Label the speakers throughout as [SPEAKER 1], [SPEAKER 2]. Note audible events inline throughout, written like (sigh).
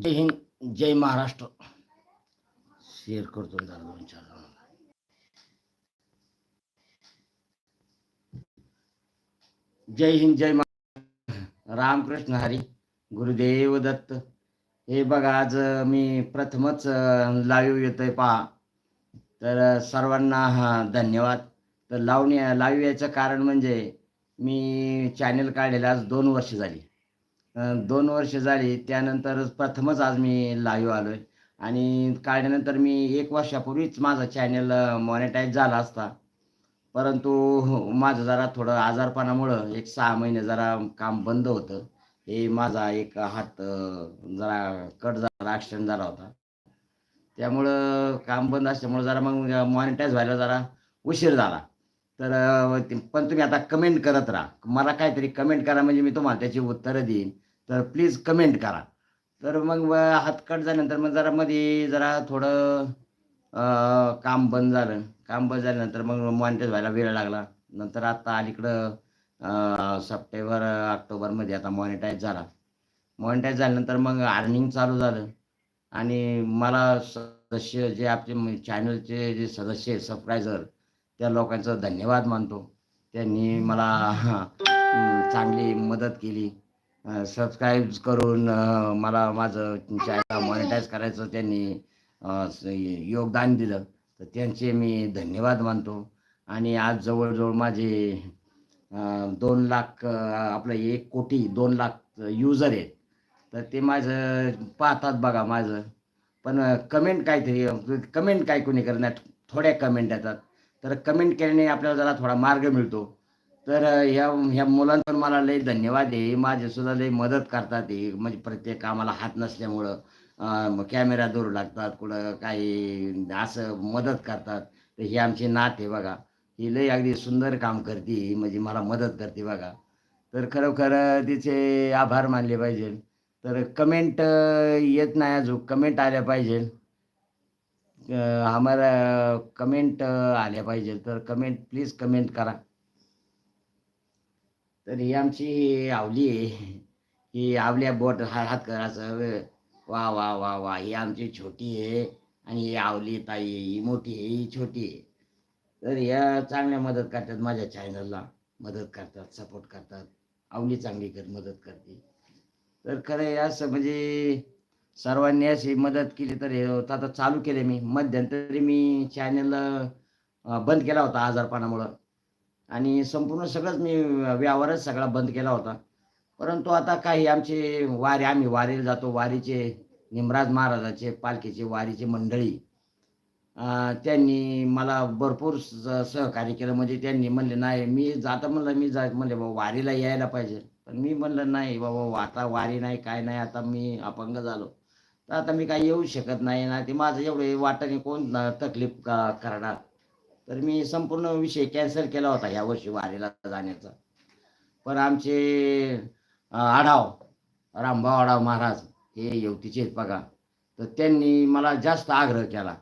[SPEAKER 1] जय हिंद जय महाराष्ट्र. शेअर करतो दोन चार जणांना. जय हिंद जय महा रामकृष्ण हरी गुरुदेव दत्त. हे बघा आज मी प्रथमच लाईव्ह येतोय पहा. तर सर्वांना हा धन्यवाद. तर लावणी लाईव्ह याचं कारण म्हणजे मी चॅनल काढलेलं आज दोन वर्ष झाली. दोन वर्ष झाली त्यानंतर प्रथमच आज मी लाईव्ह आलोय. आणि काढल्यानंतर मी एक वर्षापूर्वीच माझा चॅनल मॉनिटाईज झाला असता. परंतु हो, माझं जरा थोडं आजारपणामुळं एक सहा महिने जरा काम बंद होतं. हे माझा एक हात जरा कट झाला ॲक्सिडेंट झाला होता. त्यामुळं काम बंद असल्यामुळं जरा मग मॉनिटाईज व्हायला जरा उशीर झाला. तर पण तुम्ही आता कमेंट करत राहा. मला काहीतरी कमेंट करा म्हणजे मी तुम्हाला त्याची उत्तरं देईन. तर प्लीज कमेंट करा. तर मग व झाल्यानंतर मग जरा मध्ये जरा थोडं काम बंद झालं. काम बंद झाल्यानंतर मग मॉनिटर व्हायला वेळ लागला. नंतर आता अलीकडं सप्टेंबर ऑक्टोबरमध्ये आता मॉनिटाईज झाला. मॉनिटाईज झाल्यानंतर मग अर्निंग चालू झालं. आणि मला सदस्य जे आपले चॅनलचे जे सदस्य आहेत सबस्क्रायझर त्या लोकांचं धन्यवाद मानतो. त्यांनी मला (laughs) चांगली मदत केली. सबस्क्राईब करून मला माझं चॅनल मॉनिटाईज करायचं त्यांनी योगदान दिलं तर त्यांचे मी धन्यवाद मानतो. आणि आज जवळजवळ माझे दोन लाख आपलं एक कोटी दोन लाख युजर आहेत. तर ते माझं पाहतात बघा माझं. पण कमेंट काहीतरी कमेंट काय कोणी करणार थोड्या कमेंट येतात. तर कमेंट केल्याने आपल्याला जरा थोडा मार्ग मिळतो. तर ह्या ह्या मुलांचं मला लई धन्यवाद आहे. माझे सुद्धा लई मदत करतात हे. म्हणजे प्रत्येक कामाला हात नसल्यामुळं कॅमेरा दूर लागतात कुठं काही असं मदत करतात. तर ही आमची नात आहे बघा. ही लई अगदी सुंदर काम करते ही. म्हणजे मला मदत करते बघा. तर खरोखर तिचे आभार मानले पाहिजे. तर कमेंट येत नाही अजून. कमेंट आल्या पाहिजे. आम्हाला कमेंट आल्या पाहिजे. तर कमेंट प्लीज कमेंट करा. तर ही आमची आवली आहे. ही आवल्या बोट हा हात करायचं. वा वा वा वा. ही आमची छोटी आहे आणि ही आवली ताई ही मोठी आहे. ही छोटी आहे. तर या चांगल्या मदत करतात माझ्या चॅनलला मदत करतात सपोर्ट करतात. आवली चांगली कर मदत करते. तर खरं असं म्हणजे सर्वांनी अशी मदत केली तर हे आता चालू केले मी. मध्यंतरी मी चॅनल बंद केला होता आजारपणामुळं. आणि संपूर्ण सगळंच मी व्यवहारच सगळा बंद केला होता. परंतु आता काही आमचे वारी आम्ही वारीला जातो. वारीचे निमराज महाराजाचे पालखीचे वारीचे मंडळी त्यांनी मला भरपूर स- सहकार्य केलं. म्हणजे त्यांनी म्हणले नाही मी जाता म्हणलं मी जा म्हणले बाबा वारीला यायला पाहिजे. पण मी म्हणलं नाही बाबा आता वारी नाही काय नाही आता मी अपंग झालो. तर आता मी काही येऊ शकत नाही ना. ते माझं एवढे वाटाने कोण तकलीफ का करणार? तर मी संपूर्ण विषय कॅन्सल केला होता या वर्षी वारीला जाण्याचा. पण आमचे आढाव रामभाऊ आढाव महाराज हे येवतीचे आहेत बघा. तर त्यांनी मला जास्त आग्रह केला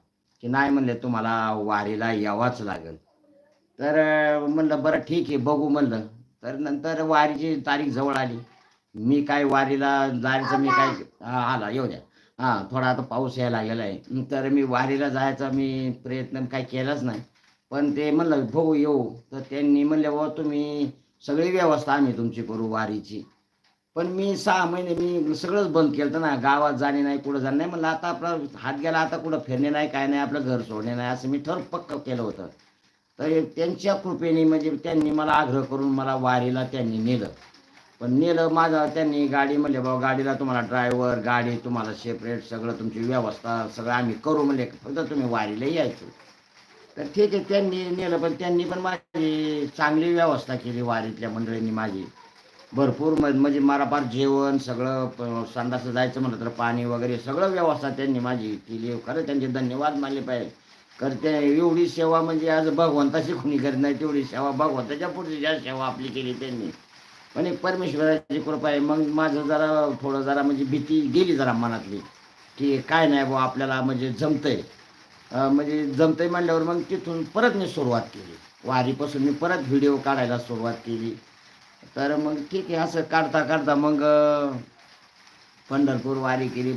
[SPEAKER 1] की नाही म्हणले तुम्हाला वारीला यावाच लागेल. तर म्हणलं बरं ठीक आहे बघू म्हणलं. तर नंतर वारीची तारीख जवळ आली. मी काय वारीला जायचं मी काय आला येऊ द्या. हां थोडा आता पाऊस यायला लागलेला आहे. तर मी वारीला जायचा मी प्रयत्न काही केलाच नाही. पण ते म्हणलं भाऊ येऊ. तर त्यांनी म्हणले बाबा तुम्ही सगळी व्यवस्था आम्ही तुमची करू वारीची. पण मी सहा महिने मी सगळंच बंद केलं होतं ना गावात जाणे नाही कुठं जाणे नाही. म्हणलं आता आपला हात गेला आता कुठं फिरणे नाही काय नाही आपलं घर सोडणे नाही. असं मी ठर पक्क केलं होतं. तर त्यांच्या कृपेने म्हणजे त्यांनी मला आग्रह करून मला वारीला त्यांनी नेलं. पण नेलं माझं त्यांनी गाडी म्हणले बाबा गाडीला तुम्हाला ड्रायव्हर गाडी तुम्हाला सेपरेट सगळं तुमची व्यवस्था सगळं आम्ही करू. म्हणले फक्त तुम्ही वारीला यायचं. तर ठीक आहे त्यांनी नेलं पण त्यांनी पण माझी चांगली व्यवस्था केली वारीतल्या मंडळींनी माझी. भरपूर म- म्हणजे मला फार जेवण सगळं संडासं जायचं म्हटलं तर पाणी वगैरे सगळं व्यवस्था त्यांनी माझी केली. खरं त्यांचे धन्यवाद मानले पाहिजे. कारण ते एवढी सेवा म्हणजे आज भगवंताची कोणी करत नाही तेवढी सेवा भगवंताच्या पुढची ज्या सेवा आपली केली त्यांनी. पण एक परमेश्वराची कृपा आहे. मग माझं जरा थोडं जरा म्हणजे भीती गेली जरा मनातली की काय नाही बुवा आपल्याला म्हणजे जमतंय. म्हणजे जमतंय म्हणल्यावर मग तिथून परत मी सुरुवात केली. वारीपासून मी परत व्हिडिओ काढायला सुरुवात केली. तर मग ठीक आहे असं काढता काढता मग पंढरपूर वारी केली.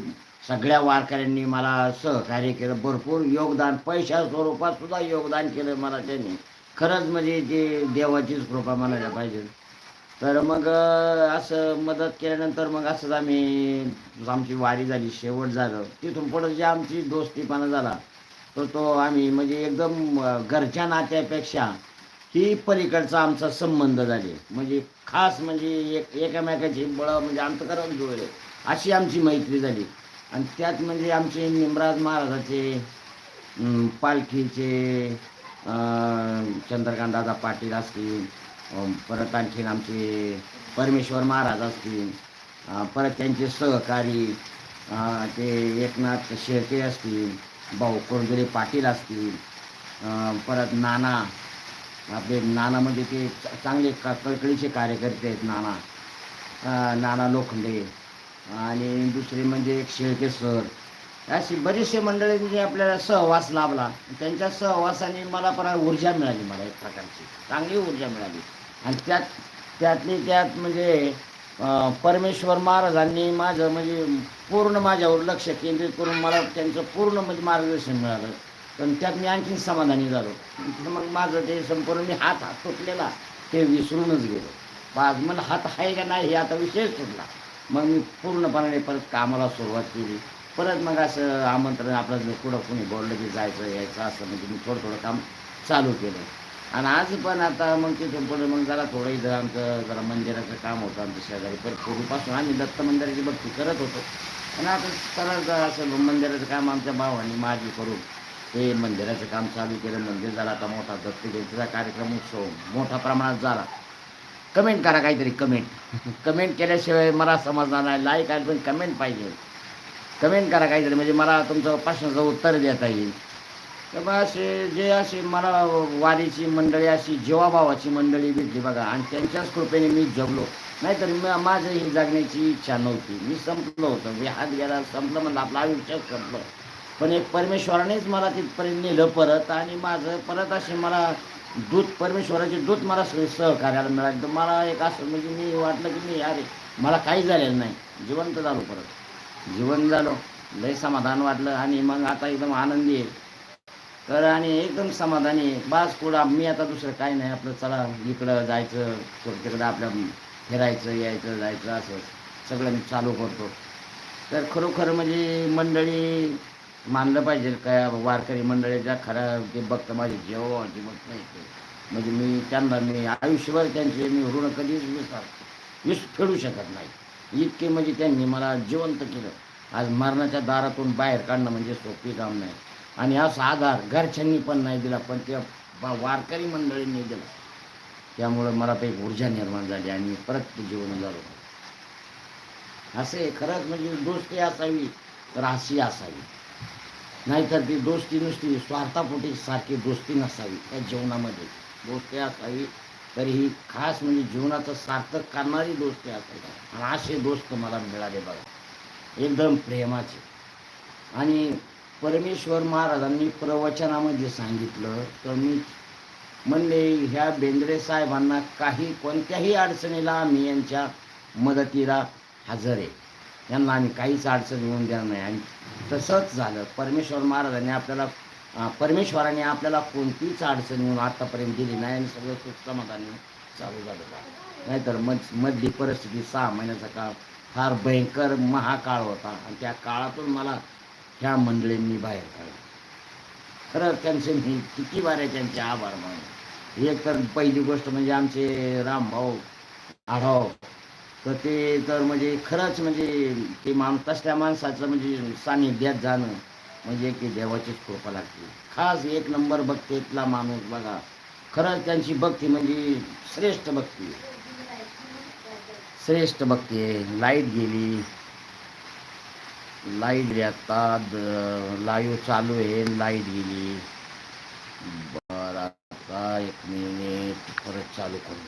[SPEAKER 1] सगळ्या वारकऱ्यांनी मला सहकार्य केलं. भरपूर योगदान पैशा स्वरूपात सुद्धा योगदान केलं मला त्यांनी. खरंच म्हणजे ते देवाचीच कृपा म्हणायला पाहिजे. तर मग असं मदत केल्यानंतर मग असंच आम्ही आमची वारी झाली. शेवट झालं. तिथून पुढं जे आमची दोस्तीपणा झाला तर तो आम्ही म्हणजे एकदम घरच्या नात्यापेक्षा ही पलीकडचा आमचा संबंध झाले. म्हणजे खास म्हणजे एक एकामेकाची बळ म्हणजे आमचं खरंच जुळले अशी आमची मैत्री झाली. आणि त्यात म्हणजे आमचे निमराज महाराजाचे पालखीचे चंद्रकांत दादा पाटील असतील परत आणखीन आमचे परमेश्वर महाराज असतील परत त्यांचे सहकारी ते एकनाथ शेळके असतील भाऊ कोरदरे पाटील असतील परत नाना आपले नाना म्हणजे ते च- चांगले क कळकळीचे कार्यकर्ते आहेत नाना. नाना लोखंडे आणि दुसरे म्हणजे एक शेळके सर. अशी बरेचसे मंडळी म्हणजे आपल्याला सहवास लाभला. त्यांच्या सहवासाने मला पण ऊर्जा मिळाली मला एक प्रकारची. चांगली ऊर्जा मिळाली. आणि त्यात त्यातली त्यात म्हणजे परमेश्वर महाराजांनी माझं म्हणजे पूर्ण माझ्यावर लक्ष केंद्रित करून मला त्यांचं पूर्ण म्हणजे मार्गदर्शन मिळालं. पण त्यात मी आणखीन समाधानी झालो. मग माझं ते संपूर्ण मी हात हात तुटलेला ते विसरूनच गेलो. आज मला हात आहे का नाही हे आता विषयच सुटला मग मी पूर्णपणे परत कामाला सुरुवात केली. परत मग असं आमंत्रण आपलं जर कुठं कुणी बोललं की जायचं यायचं असं म्हणजे मी थोडं थोडं काम चालू केलं. आणि आज पण आता मग तिथून पुढे मग जरा थोडं इथं आमचं जरा मंदिराचं काम होतं आमच्या शेजारी. पण पूर्वीपासून आम्ही दत्त मंदिराची भक्ती करत होतो. आणि आता सरळ असं मंदिराचं काम आमच्या भावांनी माझी करून ते मंदिराचं काम चालू केलं. म्हणजे मंदिर झालं आता मोठा दत्त जयंतीचा कार्यक्रम उत्सव मोठ्या प्रमाणात झाला. कमेंट करा काहीतरी कमेंट. कमेंट केल्याशिवाय मला समजणार नाही. लाईक आहे पण कमेंट पाहिजे. कमेंट करा काहीतरी. म्हणजे मला तुमचं प्रश्नाचं उत्तर देता येईल. तर मग असे जे असे मला वारीची मंडळी अशी जीवाभावाची मंडळी भेटली बघा. आणि त्यांच्याच कृपेने मी जगलो. नाहीतर म- माझं ही जगण्याची इच्छा नव्हती. मी संपलो होतं. मी हात गेला संपलं म्हणलं आपलं आयुष्य संपलं. पण एक परमेश्वरानेच मला तिथपर्यंत नेलं परत आणि माझं परत असे मला दूत परमेश्वराचे दूत मला सहकार्याला मिळाले. तर मला एक असं म्हणजे मी वाटलं की मी अरे मला काही झालेलं नाही. जिवंत झालो परत. जीवन झालो. लय समाधान वाटलं आणि मग आता एकदम आनंदी आहे. तर आणि एकदम समाधानी बास पुढं मी आता दुसरं काही नाही. आपलं चला इकडं जायचं तिकडं आपलं फिरायचं यायचं जायचं असं सगळं मी चालू करतो. तर खरोखर म्हणजे मंडळी मानलं पाहिजे काय वारकरी मंडळीच्या खरा ते बघतं माझी जेव्हाची बघत नाही ते. म्हणजे मी त्यांना मी आयुष्यभर त्यांचे मी ऋण कधीच विसर विस फेडू शकत नाही. इतके म्हणजे त्यांनी मला जिवंत केलं. आज मरणाच्या दारातून बाहेर काढणं म्हणजे सोपी काम नाही. आणि असा आधार घरच्यांनी पण नाही दिला पण त्या वारकरी मंडळींनी दिला. त्यामुळं मला ते एक ऊर्जा निर्माण झाली आणि परत जीवन झालो असे खरंच म्हणजे दोस्ती असावी तर अशी असावी. नाहीतर ती दोस्ती नुसती स्वार्थापोटी सारखी दोस्ती नसावी त्या जीवनामध्ये. दोस्ती असावी तर ही खास म्हणजे जीवनाचं सार्थक करणारी दोस्ती असावी. आणि असे दोस्त मला मिळाले बघा. एकदम प्रेमाचे. आणि परमेश्वर महाराजांनी प्रवचनामध्ये सांगितलं तर मी म्हणले ह्या बेंद्रे साहेबांना काही कोणत्याही अडचणीला आम्ही यांच्या मदतीला हजर आहे. यांना आम्ही काहीच अडचण येऊन देणार नाही. आणि तसंच झालं. परमेश्वर महाराजांनी आपल्याला परमेश्वराने आपल्याला कोणतीच अडचण येऊन आत्तापर्यंत दिली नाही आणि सगळं सुख समाधानी चालू झालं. नाहीतर मध मधली परिस्थिती सहा महिन्याचा काळ फार भयंकर महाकाळ होता. आणि त्या काळातून मला ह्या मंडळींनी बाहेर काढलं. खरं त्यांचे मी किती वारे त्यांचे आभार मानले एक तर पहिली गोष्ट म्हणजे आमचे रामभाऊ आढाव. तर ते तर म्हणजे खरंच म्हणजे ते माणूस तसल्या माणसाचं म्हणजे सानिध्यात जाणं म्हणजे की देवाचीच कृपा लागते. खास एक नंबर भक्तीतला माणूस बघा. खरंच त्यांची भक्ती म्हणजे श्रेष्ठ भक्ती. श्रेष्ठ भक्ती. आहे लाइट गेली. लाइट गेली आता लाईव्ह चालू आहे लाइट गेली. बरं आता एक मिनिट परत चालू करू.